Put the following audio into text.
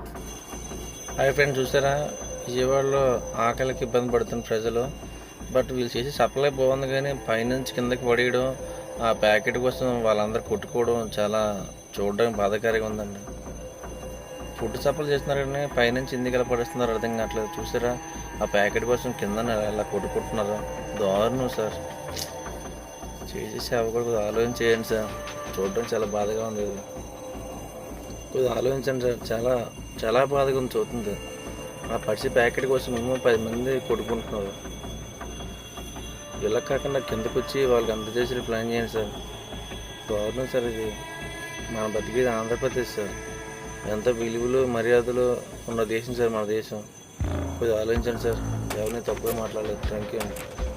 Hi friends చూసారా? విజయవాడలో ఆకలికి ఇబ్బంది పడుతున్న ప్రజలు. బట్ వీళ్ళు చేసే సప్లై బాగుంది కానీ పైనుంచి కిందకి పడేయడం ఆ ప్యాకెట్ కోసం వాళ్ళందరూ కొట్టుకోవడం చాలా చూడడానికి బాధాకరంగా ఉందండి. ఫుడ్ సప్లై చేస్తున్నారు కానీ పైనుంచి ఎందుకు ఇలా పడేస్తున్నారు అర్థం కావట్లేదు. చూసారా? ఆ ప్యాకెట్ కోసం కింద ఇలా కొట్టుకుంటున్నారు. దారుణం సార్. చేసే అవ్వకూడదు. కూడా ఆలోచన చేయండి సార్. చూడడం చాలా బాధగా ఉంది. ఇది కొద్దిగా ఆలోచించండి సార్ చాలా చాలా బాధగా ఉంది చూస్తుంది. ఆ పర్సి ప్యాకెట్ కోసం మేము పది మంది కొడుకుంటున్నారు. ఇలా కాకుండా కిందకు వచ్చి వాళ్ళకి అందజేసిన ప్లాన్ చేయండి సార్. దారుణం సార్ ఇది. మన బతికేది ఆంధ్రప్రదేశ్ సార్. ఎంతో విలువలు మర్యాదలు ఉన్న దేశం సార్ మన దేశం. కొద్దిగా ఆలోచించండి సార్. ఎవరిని తప్పుగా మాట్లాడలేదు. థ్యాంక్ యూ అండి.